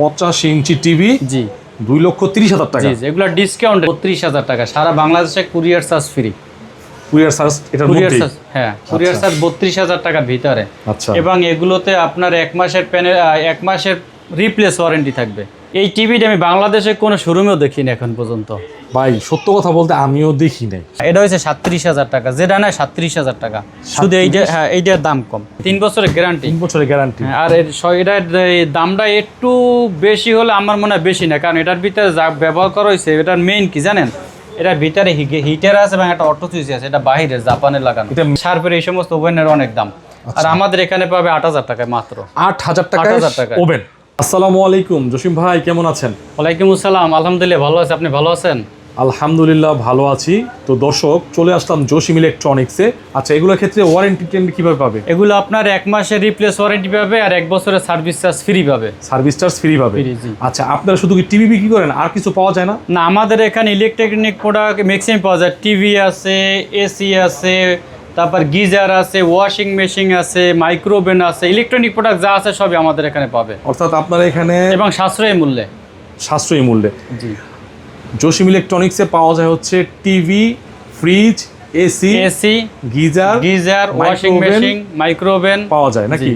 পঁচাশি inch TV জি। দুই লক্ষ তিরিশ হাজার টাকা। এগুলো ডিসকাউন্ট বত্রিশ হাজার টাকা। সারা বাংলাদেশে courier charge free courier charge এটার কুরিয়ার চার্জ হ্যাঁ কুরিয়ার আচ্ছা। চার্জ বত্রিশ হাজার টাকার ভিতরে। আচ্ছা। এবং এগুলোতে আপনার এক মাসের এক মাসের রিপ্লেস ওয়ারেন্টি থাকবে। এই টিভিটা আমি বাংলাদেশে কোনো শোরুমেও দেখিনি এখন পর্যন্ত। ভাই সত্য কথা বলতে আমিও দেখি নাই। এটা হচ্ছে সাতত্রিশ হাজার টাকা। যেটা নেয় সাতত্রিশ হাজার টাকা। শুধু এইটা হ্যাঁ এইটার দাম কম। তিন বছরের গ্যারান্টি তিন বছরের গ্যারান্টি আর এর এটার দামটা একটু বেশি হলে আমার মনে হয় বেশি না কারণ এটার ভিতরে যা ব্যবহার করা হয়েছে এটার মেইন কি জানেন? এটার ভিতরে হিটার আছে এবং একটা অটো সুইচ আছে এটা বাইরের জাপানের লাগানো। এটা- শার্পের এই সমস্ত ওভেনের অনেক দাম। আর আমাদের এখানে পাবে আট হাজার টাকায় মাত্র। আট হাজার টাকা হাজার টাকা ওভেন। আসসালামু আলাইকুম জসিম ভাই কেমন আছেন? ওয়ালাইকুম আসসালাম আলহামদুলিল্লাহ ভালো আছে। আপনি ভালো আছেন? আলহামদুলিল্লাহ ভালো আছি। তো দর্শক চলে আসলাম জসিম ইলেকট্রনিক্সে। আচ্ছা এগুলোর ক্ষেত্রে ওয়ারেন্টি কীভাবে পাবে? এগুলো আপনার এক মাসের রিপ্লেস ওয়ারেন্টি পাবে আর এক বছরের সার্ভিস চার্জ ফ্রি পাবে। সার্ভিস চার্জ ফ্রি পাবে। আচ্ছা আপনারা শুধু কি টিভি বিক্রি করেন? আর কিছু পাওয়া যায় না? না আমাদের এখানে ইলেকট্রনিক প্রোডাক্ট ম্যাক্সিমাম পাওয়া যায়। টিভি আছে এসি আছে তারপর গিজার আছে ওয়াশিং মেশিন আছে মাইক্রোওভেন আছে ইলেকট্রনিক প্রোডাক্ট যা আছে সবই আমাদের এখানে পাবে। অর্থাৎ আপনারা এখানে এবং সাশ্রয়ী মূল্যে। সাশ্রয়ী মূল্যে। জি। জসিম ইলেকট্রনিক্সে পাওয়া যায় হচ্ছে TV fridge AC AC geyser geyser washing machine micro oven পাওয়া যায় নাকি?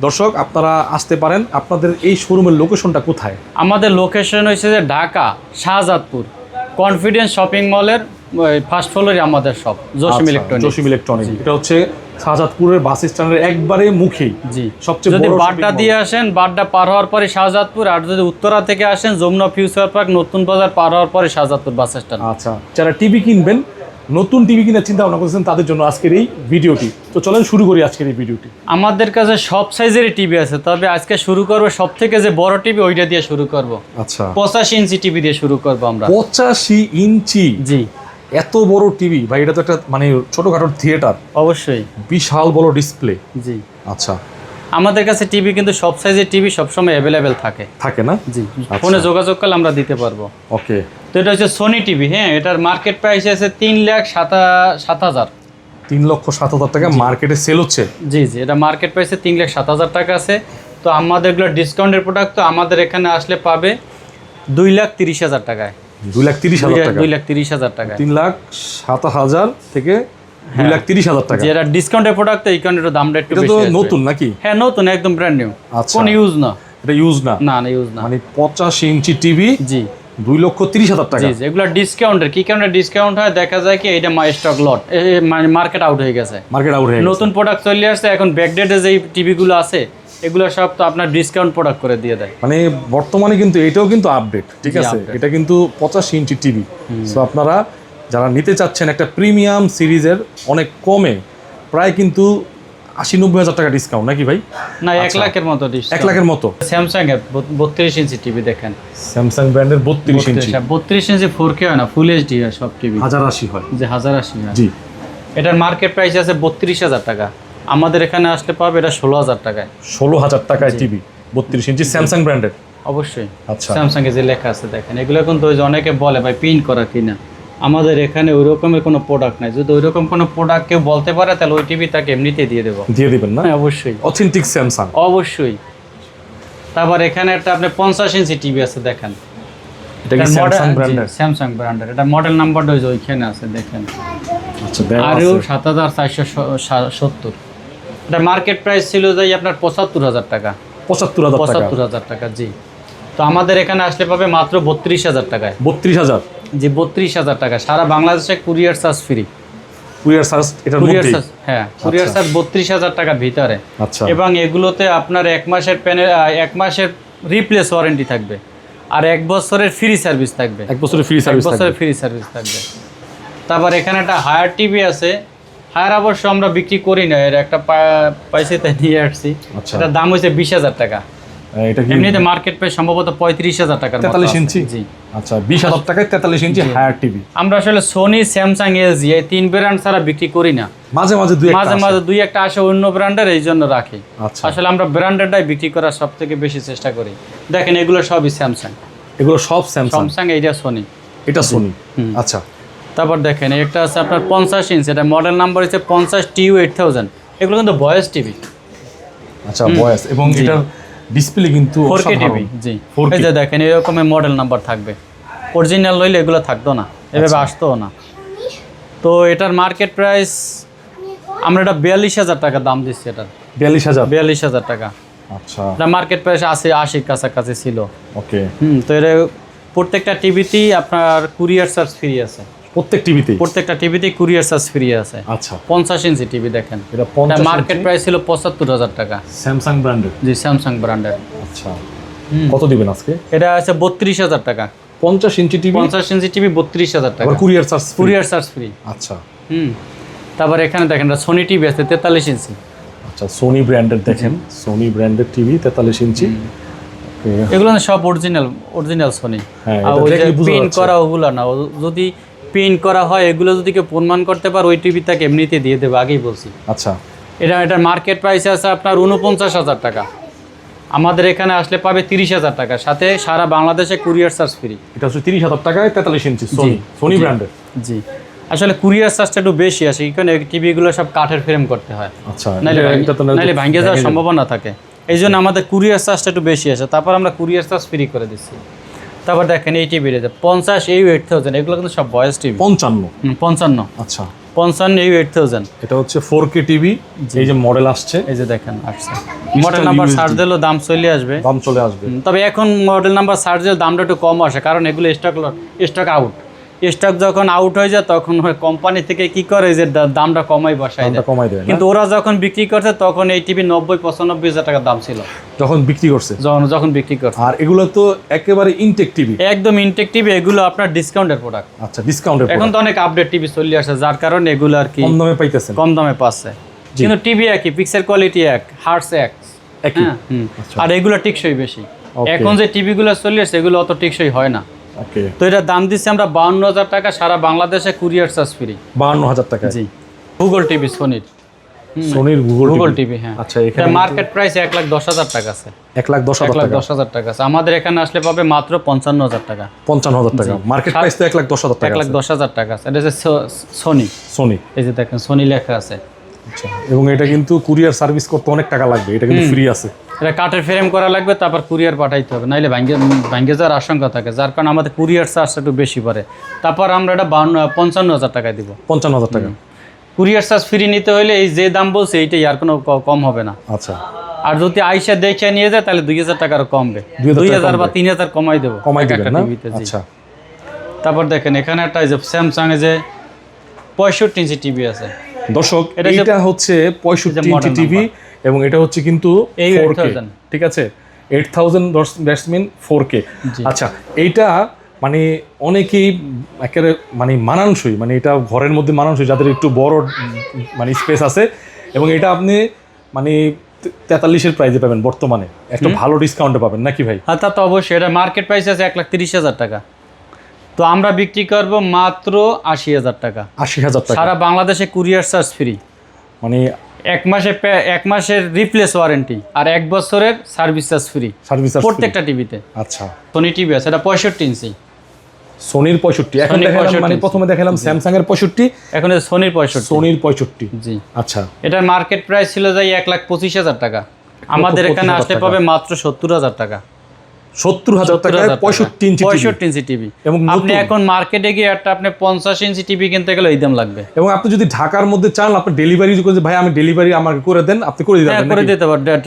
দর্শক আপনারা আসতে পারেন। আপনাদের এই শোরুমের লোকেশনটা কোথায়? আমাদের লোকেশন হয়েছে যে ঢাকা শাহজাদপুর। কনফিডেন্স শপিং মলের ফার্স্ট ফ্লোরে আমাদের শপ জসিম আচ্ছা, ইলেকট্রনিক জসিম ইলেকট্রনিক এটা হচ্ছে শাহজাদপুরের বাস স্ট্যান্ডের একবারে মুখেই জি। সবচেয়ে যদি বাড্ডা দিয়ে আসেন বাড্ডা পার হওয়ার পরে শাহজাদপুর আর যদি উত্তরা থেকে আসেন যমুনা ফিউচার পার্ক নতুন বাজার পার হওয়ার পরে শাহজাদপুর বাস স্ট্যান্ড। আচ্ছা যারা টিভি কিনবেন নতুন টিভি কিনার চিন্তা ভাবনা করছেন তাদের জন্য আজকের এই ভিডিওটি। তো চলেন শুরু করি আজকের এই ভিডিওটি। আমাদের কাছে সব সাইজেরই টিভি আছে তবে আজকে শুরু করব সব থেকে যে বড় টিভি ওইটা দিয়ে শুরু করব। আচ্ছা। পঁচাশি ইঞ্চি টিভি দিয়ে শুরু করব আমরা। পঁচাশি ইঞ্চি? জি। এত বড় টিভি ভাই এটা তো একটা মানে ছোটখাটো থিয়েটার অবশ্যই। বিশাল বড় ডিসপ্লে জি। আচ্ছা। আমাদের কাছে টিভি কিন্তু সব সাইজের টিভি সবসময় অ্যাভেলেবেল থাকে। থাকে না? জি। ফোনে যোগাযোগ করলে আমরা দিতে পারব। ওকে। তো এটা হচ্ছে সোনি টিভি হ্যাঁ? এটার মার্কেট প্রাইস আছে তিন লাখ সাত সাত হাজার। তিন লক্ষ সাত হাজার টাকা মার্কেটে সেল হচ্ছে? জি জি। এটা মার্কেট প্রাইসে তিন লাখ সাত হাজার টাকা আছে। তো আমাদের এগুলো ডিসকাউন্টের প্রোডাক্ট তো আমাদের এখানে আসলে পাবে দুই লাখ তিরিশ হাজার টাকায়। দুই লাখ তিরিশ হাজার টাকা। দুই লাখ তিরিশ হাজার টাকায় তিন লাখ সাত হাজার থেকে দুই লাখ তিরিশ হাজার টাকা। যে এটা ডিসকাউন্টের প্রোডাক্ট এই কারণে একটু দামটা একটু তো নতুন নাকি? হ্যাঁ নতুন একদম ব্র্যান্ড নিউ। কোন ইউজ না। এটা ইউজ না? না না ইউজ না। মানে পঁচাশি ইঞ্চি টিভি জি। দুই লক্ষ তিরিশ হাজার টাকা। জি জি এগুলো ডিসকাউন্টের কি কারণে ডিসকাউন্ট হয়? দেখা যায় কি এটা মাই স্টক লট মানে মার্কেট আউট হয়ে গেছে। মার্কেট আউট হয়ে নতুন প্রোডাক্ট চলে আসছে এখন ব্যাকডেটে যেই টিভিগুলো আছে এগুলো সব তো আপনার ডিসকাউন্ট প্রোডাক্ট করে দিয়ে দেয়। মানে বর্তমানে কিন্তু এটাও কিন্তু আপডেট ঠিক আছে? এটা কিন্তু পঁচাশি ইঞ্চি টিভি সো আপনারা যারা নিতে চাচ্ছেন একটা প্রিমিয়াম সিরিজের অনেক কমে প্রায় কিন্তু আশি নব্বই হাজার টাকা ডিসকাউন্ট নাকি ভাই? না এক লাখের মতো এক লাখের মতো? স্যামসাং এর বত্রিশ ইঞ্চি টিভি দেখেন। স্যামসাং ব্র্যান্ডের বত্রিশ ইঞ্চি। বত্রিশ ইঞ্চি ফোর কে হয় না ফুল এইচডি হয় সব টিভি হাজার আশি হয়। যে হাজার আশি হয়। জি। এটার মার্কেট প্রাইস আছে বত্রিশ হাজার টাকা। আমাদের এখানে আসলে পাবে এটা ষোলো হাজার টাকায়। ষোলো হাজার টাকায় টিভি বত্রিশ ইঞ্চি স্যামসাং ব্র্যান্ডের। অবশ্যই। আচ্ছা। স্যামসাং এ যে লেখা আছে দেখেন এগুলো কিন্তু ওই যে অনেকে বলে ভাই পিন করা কিনা আমাদের এখানে ওই রকমের কোনো প্রোডাক্ট নাই। যদি ওই রকম কোনো প্রোডাক্ট কেউ বলতে পারে তাহলে ওই টিভি তাকে এমনিতেই দিয়ে দেবো। দিয়ে দিবেন না? হ্যাঁ অবশ্যই। অথেন্টিক স্যামসাং অবশ্যই। তারপর এখানে একটা আপনি পঞ্চাশ ইঞ্চি টিভি আছে দেখেন। এটা কি স্যামসাং ব্র্যান্ডের এটা মডেল নাম্বারটা ওই ওইখানে আছে দেখেন। আচ্ছা আরও সাত হাজার চারশো সত্তর। এটা মার্কেট প্রাইস ছিল যাই আপনার পঁচাত্তর হাজার টাকা। পঁচাত্তর হাজার টাকা। পঁচাত্তর হাজার টাকা জি। তো আমাদের এখানে আসলে পাবে মাত্র বত্রিশ হাজার টাকায়। বত্রিশ হাজার। জি বত্রিশ হাজার টাকা। সারা বাংলাদেশে courier charge free courier charge এটার কুরিয়ার চার্জ হ্যাঁ কুরিয়ার চার্জ বত্রিশ হাজার টাকার ভিতরে। আচ্ছা। এবং এগুলোতে আপনার এক মাসের প্যানে এক মাসের রিপ্লেস ওয়ারেন্টি থাকবে। আর এক বছরের ফ্রি সার্ভিস থাকবে। এক বছরের ফ্রি এক সার্ভিস বছরের ফ্রি সার্ভিস থাকবে। তারপর এখানে একটা হায়ার টিভি আছে। হায়ার অবশ্য আমরা বিক্রি করি না এর একটা পা- পাইছে তাই নিয়ে আসছি। আচ্ছা। এটার দাম হয়েছে বিশ হাজার টাকা। এটা কি এমনিতে মার্কেট প্রাইস সম্ভবত পঁয়ত্রিশ হাজার মতো তেতাল্লিশ ইঞ্চি? জি। আচ্ছা বিশ হাজার টাকায় তেতাল্লিশ ইঞ্চি হায়ার টিভি। আমরা আসলে সোনি স্যামসাং এলজি এই তিন ব্র্যান্ড ছাড়া বিক্রি করি না। মাঝে মাঝে দুই মাঝে মাঝে দুই একটা আসে অন্য ব্র্যান্ডের এই জন্য রাখি। আচ্ছা। আসলে আমরা ব্র্যান্ডেডটাই বিক্রি করার সব থেকে বেশি চেষ্টা করি। দেখেন এগুলো সবই স্যামসাং এগুলো সব স্যামসাং স্যামসাং এইটা সোনি এটা সোনি আচ্ছা। তারপর দেখেন একটা আছে আপনার পঞ্চাশ ইঞ্চ এটা মডেল নাম্বার হচ্ছে পঞ্চাশ টিউ এইট থাউজেন্ড এগুলো কিন্তু বয়স টিভি আচ্ছা বয়স। এবং। এটার ডিসপ্লে কিন্তু ফোর কে টিভি জি। এই যে দেখেন এরকমের মডেল নাম্বার থাকবে। অরিজিনাল লইলে এগুলো থাকতো না এভাবে আচ্ছা। আসতো না। তো এটার মার্কেট প্রাইস আমরা এটা বিয়াল্লিশ হাজার টাকা দাম দিচ্ছি এটার। বিয়াল্লিশ হাজার? বিয়াল্লিশ হাজার টাকা। আচ্ছা। এটা মার্কেট প্রাইস আশি আশির কাছাকাছি ছিল। ওকে। হুম তো এটা প্রত্যেকটা টিভিতেই আপনার কুরিয়ার চার্জ ফ্রি আছে। প্রত্যেক টিভিতে প্রত্যেকটা টিভিতেই কুরিয়ার চার্জ ফ্রি আছে। আচ্ছা। পঞ্চাশ ইঞ্চি টিভি দেখেন। এটা এটা মার্কেট প্রাইস ছিল পঁচাত্তর হাজার টাকা। স্যামসাং ব্র্যান্ডের? জি স্যামসাং ব্র্যান্ডের। আচ্ছা। কত দিবেন আজকে? এটা আছে বত্রিশ হাজার টাকা। পঞ্চাশ ইঞ্চি টিভি? পঞ্চাশ ইঞ্চি টিভি বত্রিশ হাজার টাকা। Courier charge courier charge free. আচ্ছা। হুম। তারপর এখানে দেখেন সোনি টিভি আছে তেতাল্লিশ ইঞ্চি। আচ্ছা সোনি ব্র্যান্ডের দেখেন। সোনি ব্র্যান্ডের টিভি তেতাল্লিশ ইঞ্চি। এগুলো সব অরিজিনাল অরিজিনাল সোনি হ্যাঁ, আর ওই প্রিন্ট করা ওগুলো না। যদি প্রিন্ট করা হয় এগুলো যদি কেউ প্রমাণ করতে পারে ওই টিভি তাকে এমনিতে দিয়ে দেবে আগেই বলছি। আচ্ছা। এটা এটার মার্কেট প্রাইস আছে আপনার উনপঞ্চাশ হাজার টাকা। আমাদের এখানে আসলে পাবে তিরিশ হাজার টাকা সাথে সারা বাংলাদেশে কুরিয়ার চার্জ ফ্রি এটা হচ্ছে তিরিশ হাজার টাকায় তেতাল্লিশ ইঞ্চি সোনি সোনি ব্র্যান্ডের জি। আসলে কুরিয়ার চার্জটা একটু বেশি আসে কারণ? টিভিগুলো সব কাঠের ফ্রেম করতে হয়। আচ্ছা নাহলে ভাঙ্গে যাওয়ার ভেঙে সম্ভাবনা থাকে। এই জন্য আমাদের কুরিয়ার চার্জটা একটু বেশি আসে তারপর আমরা কুরিয়ার চার্জ ফ্রি করে দিচ্ছি। তারপর দেখেন এই টিভি রয়েছে পঞ্চাশ এই এইট থাউজেন্ড এগুলো কিন্তু সব বয়স টিভি পঞ্চান্ন। পঞ্চান্ন। আচ্ছা। পঞ্চান্ন এই এইট থাউজেন্ড এটা হচ্ছে ফোর কে টিভি এই যে মডেল আসছে। এই যে দেখেন আসছে। মডেল নাম্বার সার্চ দিলেও দাম চলে আসবে। দাম চলে আসবে। তবে এখন মডেল নাম্বার সার্চ দিলে দামটা একটু কম আসে কারণ এগুলো স্টক স্টক আউট স্টক যখন আউট হয়ে যায় তখন কোম্পানি থেকে কি করে যে দামটা কমাই বসায় কমাই দেয়। কিন্তু ওরা যখন বিক্রি করছে তখন এই টিভি নব্বই পঁচানব্বই হাজার টাকার দাম ছিল। যখন বিক্রি করছে? যখন যখন বিক্রি করছে। আর এগুলো তো একেবারে ইনটেক টিভি একদম ইনটেক টিভি এগুলো আপনার ডিসকাউন্টের প্রোডাক্ট আচ্ছা ডিসকাউন্টের এখন তো অনেক আপডেট টিভি চলে আসে যার কারণে এগুলো আর কি কম দামে পাইতেছেন। কম দামে পাচ্ছে। কিন্তু টিভি একই পিক্সেল কোয়ালিটি এক হার্টস এক। হ্যাঁ। আচ্ছা। আর এগুলো টিকসই বেশি। এখন যে টিভিগুলো চলে আসছে এগুলো অত টিকসই হয় না। তো এটার দাম দিচ্ছি আমরা বাউন্ন হাজার টাকা সারা বাংলাদেশে কুরিয়ার চার্জ ফ্রি। বাহান্ন হাজার টাকা। জি। গুগল টিভি সোনির সোনির গুগল গুগল টিভি হ্যাঁ। আচ্ছা এখানে মার্কেট প্রাইস এক লাখ দশ হাজার টাকা আছে। এক লাখ দশ এক হাজার লাখ টাকা। দশ হাজার টাকা আছে। আমাদের এখানে আসলে পাবে মাত্র পঞ্চান্ন হাজার টাকা। পঞ্চান্ন হাজার টাকা। মার্কেট প্রাইস তো এক লাখ দশ হাজার এক টাকা লাখ দশ হাজার টাকা আছে। এটা হচ্ছে সোনি সোনি এই যে দেখেন সোনি লেখা আছে। আচ্ছা এবং এটা কিন্তু কুরিয়ার সার্ভিস করতে অনেক টাকা লাগবে। এটা কিন্তু ফ্রি আছে। এটা কাঠের ফ্রেম করা লাগবে তারপর কুরিয়ার পাঠাইতে হবে। নাইলে ভাঙ্গে ভাঙ্গে যাওয়ার আশঙ্কা থাকে যার কারণে আমাদের কুরিয়ার চার্জটা একটু বেশি পড়ে। তারপর আমরা এটা বাউন্ন পঞ্চান্ন হাজার টাকায় দিব। পঞ্চান্ন হাজার টাকা। কুরিয়ার চার্জ ফ্রি নিতে হলে এই যে দাম বলছে এইটাই আর কোনো কম হবে না। আচ্ছা। আর যদি আইসা দেখে নিয়ে যায় তাহলে দুই হাজার টাকার কমবে। দুই হাজার বা তিন হাজার কমাই দেবো কমাই। আচ্ছা। তারপর দেখেন এখানে একটা যে স্যামসাং এ যে পঁয়ষট্টি ইঞ্চি টিভি আছে। দর্শক এটা হচ্ছে পঁয়ষট্টি ইঞ্চি টিভি এবং এটা হচ্ছে কিন্তু ফোর ঠিক আছে? এইট থাউজেন্ড ব্যাটসম্যান ফোর কে আচ্ছা এইটা মানে অনেকেই একেবারে মানে মানানসই মানে এটা ঘরের মধ্যে মানানসই যাদের একটু বড় মানে স্পেস আছে। এবং এটা আপনি মানে তেতাল্লিশের প্রাইজে পাবেন বর্তমানে। একটা ভালো ডিসকাউন্টে পাবেন নাকি ভাই? হ্যাঁ তা তো অবশ্যই। এটা মার্কেট প্রাইস আছে এক লাখ তিরিশ হাজার টাকা। তো আমরা বিক্রি করব মাত্র আশি হাজার টাকা। আশি হাজার টাকা। সারা বাংলাদেশে কুরিয়ার চার্জ ফ্রি মানে এক মাসে এক মাসের রিপ্লেস ওয়ারেন্টি আর এক বছরের সার্ভিস চার্জ ফ্রি সার্ভিস প্রত্যেকটা টিভিতে আচ্ছা। সোনি টিভি আছে এটা পঁয়ষট্টি ইঞ্চি সোনির পঁয়ষট্টি। এখন দেখালাম মানে প্রথমে দেখালাম স্যামসাং এর পঁয়ষট্টি। এখন সোনির পঁয়ষট্টি। সোনির পঁয়ষট্টি। জি। আচ্ছা। এটার মার্কেট প্রাইস ছিল যাই এক লাখ পঁচিশ হাজার টাকা। আমাদের এখানে আসতে পাবে মাত্র সত্তর হাজার টাকা। সত্তর হাজার টাকায় পঁয়ষট্টি ইঞ্চি পঁয়ষট্টি ইঞ্চি টিভি। এবং আপনি এখন মার্কেটে গিয়ে একটা আপনি পঞ্চাশ ইঞ্চি টিভি কিনতে গেলে এই দাম লাগবে। এবং আপনি যদি ঢাকার মধ্যে চান আপনি ডেলিভারি করে ভাই আমি ডেলিভারি আমাকে করে দেন আপনি করে হ্যাঁ দিতে করে দিতে পারবেন।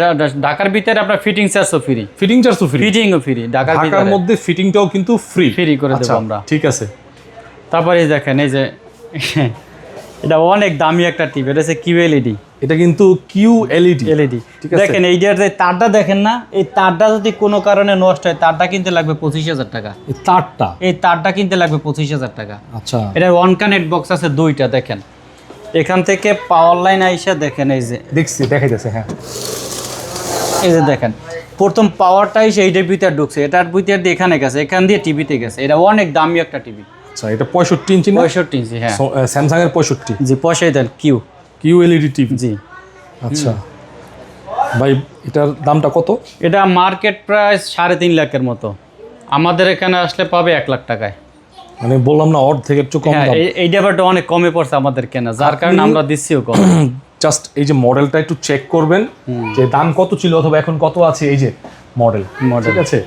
ঢাকার ভিতরে আপনার ফিটিং চার্জও ফ্রি ফিটিং চার্জও ফ্রি ফিটিংও ফ্রি ঢাকার ঢাকার মধ্যে ফিটিংটাও কিন্তু ফ্রি ফ্রি করে দেবো আমরা। ঠিক আছে। তারপরে দেখেন এই যে এটা অনেক দামি একটা টিভি এটা হচ্ছে কিউ এলইডি এটা কিন্তু কিউ এলইডি এলইডি দেখেন এইটার যে তারটা দেখেন না এই তারটা যদি কোনো কারণে নষ্ট হয় তারটা কিনতে লাগবে পঁচিশ হাজার টাকা। এই তারটা? এই তারটা কিনতে লাগবে পঁচিশ হাজার টাকা। আচ্ছা। এটা ওয়ান কানেক্ট বক্স আছে দুইটা দেখেন। এখান থেকে পাওয়ার লাইন আইসা দেখেন এই যে। দেখছি দেখাইতেছে হ্যাঁ। এই যে দেখেন প্রথম পাওয়ারটা এসে এইটার ভিতরে ঢুকছে এটার ভিতরে দিয়ে এখানে গেছে এখান দিয়ে টিভিতে গেছে। এটা অনেক দামি একটা টিভি। আচ্ছা এটা পঁয়ষট্টি ইঞ্চি পঁয়ষট্টি ইঞ্চি হ্যাঁ। স্যামসাং এর পঁয়ষট্টি। জি পয়সাই দেন কিউ কিউ এলইডি টিভি জি। আচ্ছা। ভাই এটার দামটা কত? এটা মার্কেট প্রাইস সাড়ে তিন লাখের মতো। আমাদের এখানে আসলে পাবে এক লাখ টাকায়। মানে বললাম না অর্ধেকের একটু কম হ্যাঁ দাম। এই- এই ব্যাপারটা অনেক কমে পড়ছে আমাদের কেনা। যার কারণে আমরা দিচ্ছিও কম। জাস্ট এই যে মডেলটা একটু চেক করবেন যে দাম কত ছিল অথবা এখন কত আছে এই যে মডেল। ঠিক আছে?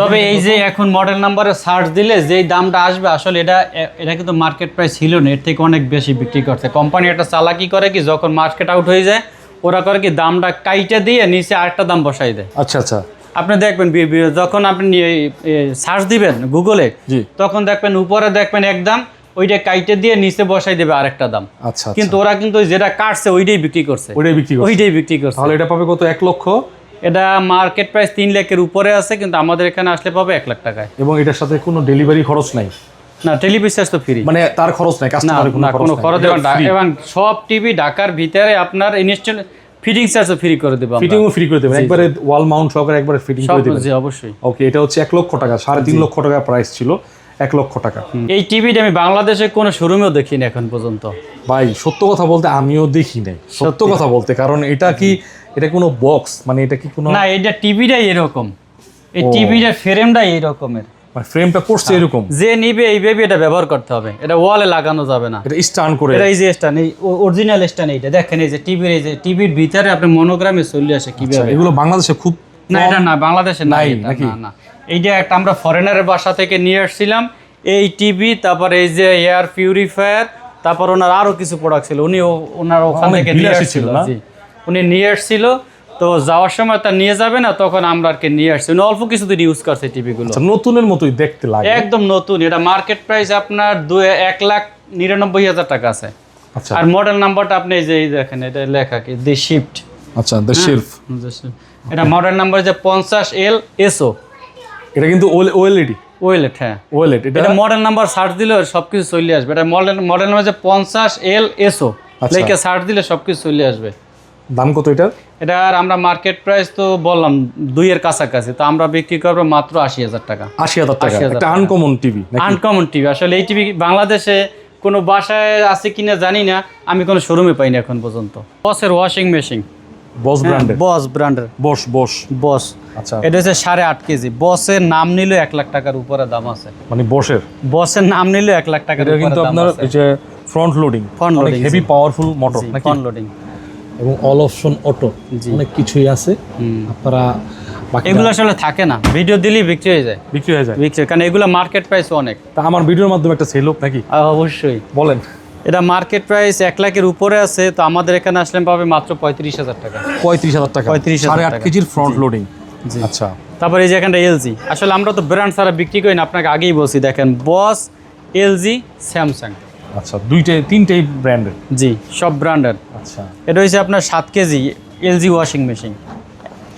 তবে এই যে এখন মডেল নাম্বারে সার্চ দিলে যেই দামটা আসবে আসলে এটা এটা কিন্তু মার্কেট প্রাইস ছিল না এর থেকে অনেক বেশি বিক্রি করছে। কোম্পানি একটা চালাকি করে কি যখন মার্কেট আউট হয়ে যায় ওরা করে কি দামটা কাইটা দিয়ে নিচে আরেকটা দাম বসাই দেয়। আচ্ছা আচ্ছা। আপনি দেখবেন যখন আপনি সার্চ দিবেন গুগলে তখন দেখবেন উপরে দেখবেন এক দাম ওইটা কাইটে দিয়ে নিচে বসাই দেবে আরেকটা দাম। আচ্ছা আচ্ছা। কিন্তু ওরা কিন্তু যেটা কাটছে ওইটাই বিক্রি করছে। ওইটাই বিক্রি করছে। ওইটাই বিক্রি করছে। তাহলে এটা পাবে কত? এক লক্ষ? এটা মার্কেট প্রাইস তিন লাখের উপরে আছে কিন্তু আমাদের এখানে আসলে পাবে এক লাখ টাকায়। এবং এটার সাথে কোনো ডেলিভারি খরচ নাই? না টেলিভিশন তো ফ্রি মানে তার খরচ নাই কাস্টমারের কোনো খরচ কোনো খরচ। এবং সব টিভি ঢাকার ভিতরে আপনার ইনস্টল ফিটিং চার্জও ফ্রি করে দেবো আমরা। ফিটিংও ফ্রি করে দেবেন। একবারে ওয়াল মাউন্ট সহকারে একবারে ফিটিং করে দেবেন। জি অবশ্যই। ওকে এটা হচ্ছে এক লক্ষ টাকা সাড়ে তিন লক্ষ টাকা প্রাইস ছিল। এক লক্ষ টাকা। এই টিভিটা আমি বাংলাদেশে কোনো শোরুমেও দেখিনি এখন পর্যন্ত। ভাই সত্য কথা বলতে আমিও দেখি নাই। সত্য কথা বলতে কারণ এটা কি এটা কোনো বক্স? মানে এটা কি কোনো না এটা টিভিটাই এরকম। এই। টিভিটার ফ্রেমটাই এরকমের। মানে ফ্রেমটা করছে এরকম? যে নিবে এই বেবি এটা ব্যবহার করতে হবে। এটা ওয়ালে লাগানো যাবে না। এটা স্টান করে এটা এই যে স্ট্যান্ড এই অরিজিনাল স্ট্যান্ড এইটা। দেখেন এই যে টিভির এই যে টিভির ভিতরে আপনি মনোগ্রামে চলে আসে আচ্ছা, কীভাবে। এগুলো বাংলাদেশে খুব না এটা না বাংলাদেশে নাই? না না। এইটা একটা আমরা ফরেনারের বাসা থেকে নিয়ে আসছিলাম এই টিভি তারপর এই যে এয়ার পিউরিফায়ার তারপর ওনার আরও কিছু প্রোডাক্ট ছিল। উনি ওনার ওখান থেকে নিয়ে আসছিল উনি নিয়ে আসছিল তো যাওয়ার সময় তা নিয়ে যাবে না তখন আমরা আর কি নিয়ে আসছি। অল্প কিছুদিন ইউজ করছে টিভিগুলো আচ্ছা, নতুনের মতোই দেখতে লাগে। একদম নতুন এটা মার্কেট প্রাইস আপনার দুই এক লাখ নিরানব্বই হাজার টাকা আছে। আচ্ছা। আর মডেল নাম্বারটা আপনি এই যে দেখেন এটা লেখা কি দি শিফট আচ্ছা দ্য শেলফ এটা মডেল নাম্বার যে পঞ্চাশ এল এসও এটা কিন্তু ওএলইডি ওয়েলেট হ্যাঁ। ওএলইড এটা এটা মডেল নাম্বার সার্চ দিলে সব কিছু চলে আসবে। এটা মডেল মডেল নাম্বার যে পঞ্চাশ এল এসও। লেখে সার্চ দিলে সব কিছু চলে আসবে। দাম কত এটার? এটা আর আমরা মার্কেট প্রাইস তো বললাম দুইয়ের কাছাকাছি। তো আমরা বিক্রি করব মাত্র আশি হাজার টাকা। আশি হাজার টাকা। 80,000 একটা টাকা। আনকমন টিভি আনকমন টিভি আসলে এই টিভি বাংলাদেশে কোনো বাসায় আছে কিনা জানি না। আমি কোনো শোরুমে পাইনি এখন পর্যন্ত। বসের ওয়াশিং মেশিন বস ব্র্যান্ডের বস ব্র্যান্ডের বস বস বস আচ্ছা। এটা হচ্ছে সাড়ে আট কেজি। বসের নাম নিলে এক লাখ টাকার উপরে দাম আছে। মানে বসের বসের নাম নিলে এক লাখ টাকার উপরে কিন্তু আপনার এই যে ফ্রন্ট লোডিং Front অনেক হেভি পাওয়ারফুল মোটর নাকি? ফ্রন্ট লোডিং এবং অল অপশন অটো অনেক কিছুই আছে। আপনারা বাকি এগুলো আসলে থাকে না। ভিডিও দিলেই বিক্রি হয়ে যায়। বিক্রি হয়ে যায়। বিক্রি কারণ এগুলো মার্কেট প্রাইস অনেক। তা আমার ভিডিওর মাধ্যমে একটা সেল হোক নাকি? অবশ্যই। বলেন। এটা মার্কেট প্রাইস এক লাখের উপরে আছে তো আমাদের এখানে আসলে পাবে মাত্র পঁয়ত্রিশ হাজার টাকা। পঁয়ত্রিশ হাজার টাকা। পঁয়ত্রিশ হাজার আট কেজির ফ্রন্ট লোডিং আচ্ছা। তারপরে এই যে এখানটা এলজি আসলে আমরা তো ব্র্যান্ড ছাড়া বিক্রি করি না আপনাকে আগেই বলছি দেখেন বস এলজি স্যামসাং আচ্ছা দুইটাই তিনটেই ব্র্যান্ডের জি সব ব্র্যান্ডের আচ্ছা। এটা হচ্ছে আপনার সাত KG LG washing machine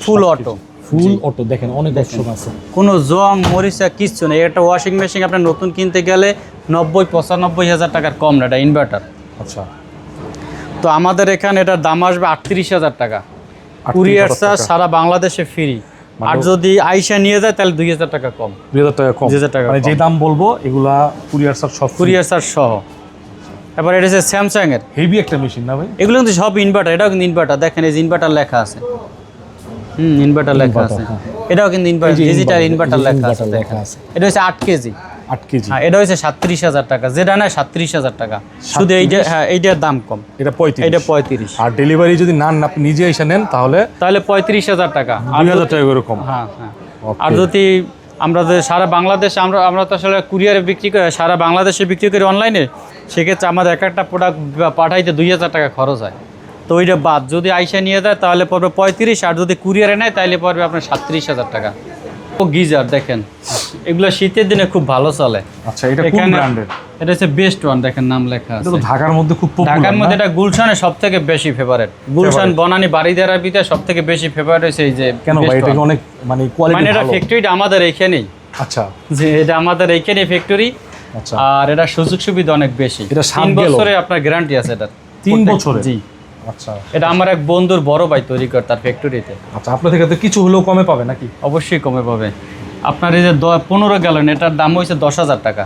full auto full auto দেখেন অনেক অপশন আছে। কোনো জং মরিচা কিচ্ছু নেই। একটা ওয়াশিং মেশিন আপনার নতুন কিনতে গেলে নব্বই পঁচানব্বই হাজার টাকার কম না এটা ইনভার্টার আচ্ছা। তো আমাদের এখানে এটার দাম আসবে আটত্রিশ হাজার টাকা। কুরিয়ার চার্জ সারা বাংলাদেশে ফ্রি আর যদি আইসা নিয়ে যায় তাহলে দুই হাজার টাকা কম। দুই হাজার টাকা কম। 2000 টাকা মানে যে দাম বলব এগুলা কুরিয়ার সার সব কুরিয়ার চার্জ সহ। এবার এটা হচ্ছে স্যামসাং এর হেভি একটা মেশিন না ভাই? এগুলো কিন্তু সব ইনভার্টার এটাও কিন্তু ইনভার্টার দেখেন এই ইনভার্টার লেখা আছে। হুম ইনভার্টার লেখা আছে। হ্যাঁ। এটাও কিন্তু ইনভার্টার ডিজিটাল ইনভার্টার লেখা আছে। এটা হচ্ছে আট কেজি। আট কেজি। হ্যাঁ এটা হচ্ছে সাতত্রিশ হাজার টাকা। যেটা না সাতত্রিশ হাজার টাকা। শুধু এইটা হ্যাঁ এইটার দাম কম। এটা পঁয়ত্রিশ। এটা পঁয়ত্রিশ। আর ডেলিভারি যদি না না আপনি নিজে এসে নেন তাহলে তাহলে পঁয়ত্রিশ হাজার টাকা। দুই হাজার টাকা এরকম হ্যাঁ হ্যাঁ। আর যদি আমরা যে সারা বাংলাদেশে আমরা আমরা তো আসলে কুরিয়ারে বিক্রি করি সারা বাংলাদেশে বিক্রি করি অনলাইনে সেক্ষেত্রে আমাদের এক একটা প্রোডাক্ট পাঠাইতে দুই হাজার টাকা খরচ হয়। তো ওইটা বাদ। যদি আইসা নিয়ে যায় তাহলে পড়বে পঁয়ত্রিশ আর যদি কুরিয়ারে নেয় তাহলে পড়বে আপনার সাতত্রিশ হাজার টাকা। গিজার দেখেন। এগুলো শীতের দিনে খুব ভালো চলে। আচ্ছা এটা কোন ব্র্যান্ডের? এটা হচ্ছে বেস্ট ওয়ান দেখেন নাম লেখা আছে। ঢাকার মধ্যে খুব ঢাকার মধ্যে এটা গুলশানের সব থেকে বেশি ফেভারেট গুলশান বনানি বাড়িদারার ভিতরে সব থেকে বেশি ফেভারেট হয়েছে এই যে কেন ভাই এটা অনেক মানে কোয়ালিটি মানে এটা ভালো? ফ্যাক্টরিটা আমাদের এইখানেই। আচ্ছা। যে এটা আমাদের এইখানে ফ্যাক্টরি আচ্ছা। আর এটা সুযোগ সুবিধা অনেক বেশি। এটা সাত তিন বছরে আপনার গ্যারান্টি আছে এটা তিন বছরে? জি। আচ্ছা। এটা আমার এক বন্ধুর বড় ভাই তৈরি করে তার ফ্যাক্টরিতে। আচ্ছা আপনার থেকে তো কিছু হলেও কমে পাবে নাকি? অবশ্যই কমে পাবে। আপনার এই যে পনেরো গ্যালন এটার দাম হয়েছে দশ হাজার টাকা।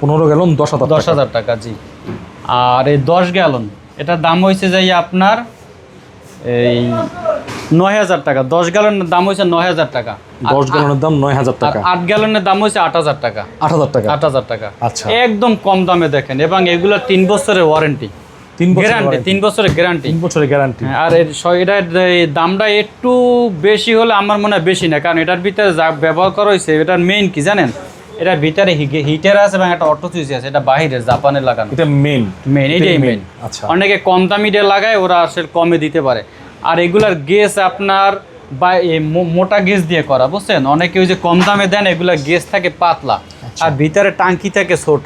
পনেরো গেলন দশ হাজার দশ হাজার টাকা জি। আর এই দশ গ্যালন এটার দাম হয়েছে যাই আপনার এই নয় হাজার টাকা। দশ গ্যালনের দাম হয়েছে নয় হাজার টাকা। দশ গ্যালনের দাম নয় হাজার টাকা। আট গ্যালনের দাম হয়েছে আট হাজার টাকা। আট হাজার টাকা। আট হাজার টাকা। আচ্ছা। একদম কম দামে দেখেন এবং এগুলো তিন বছরের ওয়ারেন্টি তিন গ্যারান্টি। তিন বছরের গ্যারান্টি তিন বছরের গ্যারান্টি আর এর এটার দামটা একটু বেশি হলে আমার মনে হয় বেশি না কারণ এটার ভিতরে যা ব্যবহার করা হয়েছে এটার মেইন কি জানেন? এটার ভিতরে হিটার আছে এবং একটা অটো সুইচ আছে এটা লাগানো। এটা মেইন এটাই মেইন আচ্ছা। অনেকে কম দামি দিয়ে লাগায় ওরা আসলে কমে দিতে পারে। আর এগুলার গেস আপনার বা মোটা গেস দিয়ে করা বুঝছেন? অনেকে ওই যে কম দামে দেন এগুলা গেস থাকে পাতলা। আচ্ছা। আর ভিতরে টাঙ্কি থাকে ছোট।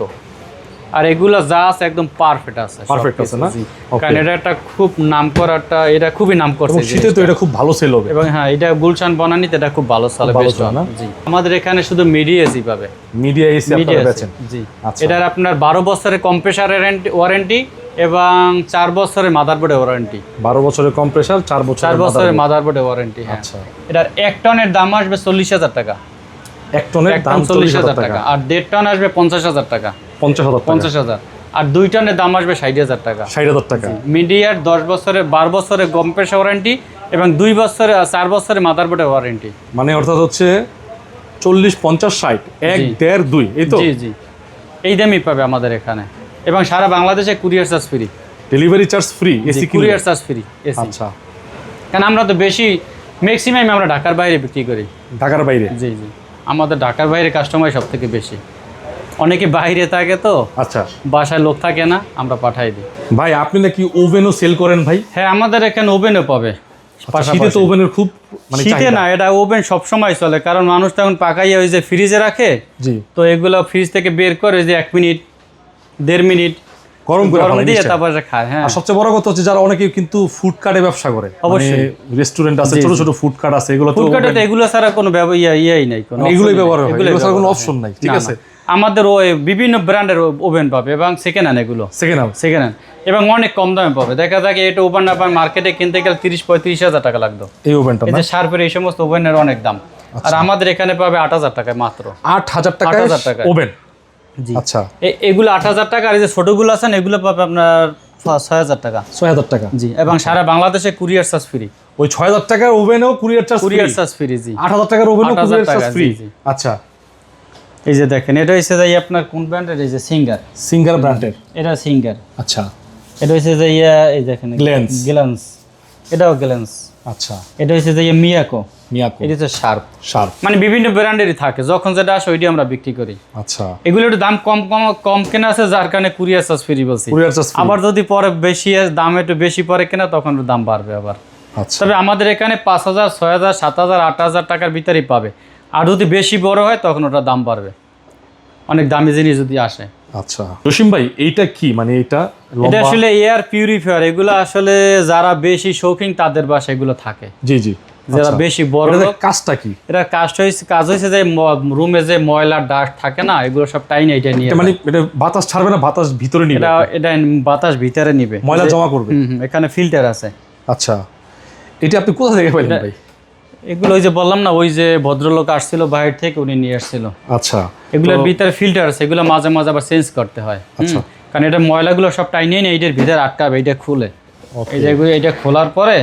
আর এগুলা যা আছে একদম পারফেক্ট আছে সবকিছু, আছে না? কারণ এটা একটা খুব নাম করা একটা এটা খুবই নাম করছে শীতে তো এটা খুব ভালো সেল হবে। এবং হ্যাঁ এটা গুলশান বনানিতে এটা খুব ভালো বেশ চলে না? জি। আমাদের এখানে শুধু মিডিয়া এসি পাবে। মিডিয়া এসি আপনারা বেচেন। জি। আচ্ছা। এটার আপনার বারো বছরের কম্প্রেসারের ওয়ারেন্টি এবং চার বছরের মাদারবোর্ডের ওয়ারেন্টি বারো বছরের কম্প্রেসার চার বছর চার বছরের মাদারবোর্ডের ওয়ারেন্টি হ্যাঁ। আচ্ছা। এটার এক টনের দাম আসবে চল্লিশ হাজার টাকা। এক টনের দাম চল্লিশ হাজার টাকা। আর দেড় টন আসবে পঞ্চাশ হাজার টাকা। পঞ্চাশ হাজার পঞ্চাশ হাজার। আর দুই টনের দাম আসবে ষাট হাজার টাকা। ষাট হাজার টাকা। মিডিয়ার দশ বছরের বারো বছরের কম্প্রেসার ওয়ারেন্টি এবং দুই বছরের চার বছরের মাদারবোর্ডের ওয়ারেন্টি। মানে অর্থাৎ হচ্ছে চল্লিশ পঞ্চাশ ষাট এক দেড় দুই এই তো? জি জি। এই দামই পাবে আমাদের এখানে। এবং সারা বাংলাদেশে courier charge free. Delivery charge free AC courier charge free AC আচ্ছা। কারণ আমরা তো বেশি ম্যাক্সিমাম আমরা ঢাকার বাইরে বিক্রি করি। ঢাকার বাইরে? জি জি। আমাদের ঢাকার বাইরে কাস্টমার সব থেকে বেশি। অনেকে বাইরে থাকে তো আচ্ছা। বাসায় লোক থাকে না আমরা পাঠাই দিই। ভাই আপনি নাকি ওভেনও সেল করেন ভাই? হ্যাঁ আমাদের এখানে ওভেনও পাবে। আচ্ছা, শীতে তো ওভেনের খুব মানে শীতে না এটা ওভেন সব সময় চলে কারণ মানুষ তখন পাকাইয়া ওই যে ফ্রিজে রাখে জি। তো এগুলো ফ্রিজ থেকে বের করে ওই যে এক মিনিট দেড় মিনিট গরম করে গরম দিয়ে। তারপরে খায় হ্যাঁ। আর সবচেয়ে বড় কথা হচ্ছে যারা অনেকে কিন্তু ফুড কার্টে ব্যবসা করে। অবশ্যই। রেস্টুরেন্ট আছে ছোট ছোট ফুড কার্ট আছে এগুলো তো ফুডকার্টে তো এগুলো ছাড়া কোনো ইয়া ইয়েই নাই কোনো মানে এগুলোই ব্যবহার হয়, এগুলো ছাড়া কোনো হয়। নাই, ঠিক আছে? আমাদের ওই বিভিন্ন ব্র্যান্ডের ওভেন পাবে এবং সেকেন্ড হ্যান্ড এগুলো। সেকেন্ড হাউস সেকেন্ড হ্যান্ড এবং অনেক কম দামে পাবে। দেখা যায় এটা ওভেন আপনার মার্কেটে কিনতে গেলে তিরিশ পঁয়ত্রিশ হাজার টাকা লাগতো। এই ওভেনটা এই যে শার্পের এই সমস্ত ওভেনের অনেক দাম। আর আমাদের এখানে পাবে আট হাজার টাকায় মাত্র। আট হাজার টাকা 8,000 টাকায়। ওভেন আচ্ছা। এগুলো আট হাজার টাকা আর যে ছোটোগুলো আছেন এগুলো পাবে আপনার ছয় হাজার টাকা। ছয় হাজার টাকা। জি এবং সারা বাংলাদেশে কুরিয়ার চার্জ ফ্রি। ওই ছয় হাজার টাকার ওভেনও courier charge courier charge free জি। আট হাজার টাকার ওভেনও 8,000 কুরিয়ার চার্জ ফ্রি। আচ্ছা। এই যে দেখেন এটা হচ্ছে যাই আপনার কোন ব্র্যান্ডের? এই যে সিঙ্গার সিঙ্গার ব্র্যান্ডের? এটা সিঙ্গার আচ্ছা। এটা হচ্ছে যে ইয়া এই দেখেন Glance। গ্ল্যান্স এটাও গ্ল্যান্স আচ্ছা। এটা হচ্ছে যে মিয়াকো মিয়াকো। এটা হচ্ছে শার্প। শার্প। মানে বিভিন্ন ব্র্যান্ডেরই থাকে। যখন যেটা আসে ওইটি আমরা বিক্রি করি। আচ্ছা। এগুলো একটু দাম কম কম কম কেনা আছে যার কারণে কুরিয়ার চার্জ ফ্রি বলছি। কুরিয়ার চার্জ আবার যদি পরে বেশি দাম একটু বেশি পরে কেনা তখন দাম বাড়বে আবার। আচ্ছা। তবে আমাদের এখানে পাঁচ হাজার ছয় হাজার সাত হাজার আট হাজার টাকার ভিতরেই পাবে। আর যদি বেশি বড় হয় তখন ওটা দাম বাড়বে। অনেক দামি জিনিস যদি আসে। আচ্ছা। জসিম ভাই এইটা কি? মানে এটা এটা আসলে এয়ার পিউরিফায়ার এগুলো আসলে যারা বেশি শৌখিন তাদের বাসা এগুলো থাকে। জি জি। যারা আচ্ছা। বেশি বড় কাজটা কি? এটা কাজ হয়েছে কাজ হয়েছে যে রুমে যে ময়লা ডাস্ট থাকে না এগুলো সব টাইনে এটা নিয়ে মানে এটা বাতাস ছাড়বে না বাতাস ভিতরে নিবে? এটা এটা বাতাস ভিতরে নিবে। ময়লা জমা করবে? এখানে ফিল্টার আছে। আচ্ছা। এটা আপনি কোথা থেকে পাইলেন ভাই? এগুলো ওই যে বললাম না ওই যে ভদ্রলোক আসছিল বাইরে থেকে উনি নিয়ে আসছিল। আচ্ছা। এগুলোর ভিতরে ফিল্টার আছে এগুলো মাঝে মাঝে আবার চেঞ্জ করতে হয়। আচ্ছা। কারণ এটা ময়লাগুলো সব টাইনে নিয়ে এইটার ভিতরে আটকাবে এটা খুলে. এই যে এটা খোলার পরে।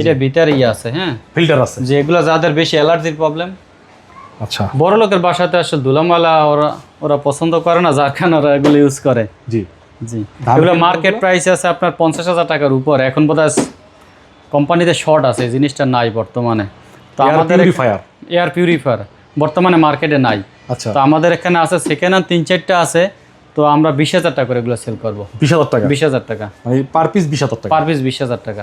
এটা ভিতরে ইয়ে আছে হ্যাঁ? ফিল্টার আছে। যে এগুলো যাদের বেশি অ্যালার্জির প্রবলেম আচ্ছা। বড় লোকের বাসাতে আসলে ধুলামালা ওরা ওরা পছন্দ করে না যার কারণে ওরা এগুলো ইউজ করে। জি। জি। এগুলো মার্কেট প্রাইস আছে আপনার পঞ্চাশ হাজার টাকার উপর। এখন বোধহয় কোম্পানিতে শর্ট আছে জিনিসটা নাই বর্তমানে। তো আমাদের এয়ার পিউরিফায়ার বর্তমানে মার্কেটে নাই। আচ্ছা। তো আমাদের এখানে আছে সেকেন্ড হ্যান্ড তিন চারটা আছে। তো আমরা বিশ হাজার টাকা করে এগুলো সেল করব। বিশ হাজার টাকা? বিশ হাজার টাকা। মানে পার পিস বিশ হাজার টাকা? পার পিস বিশ হাজার টাকা।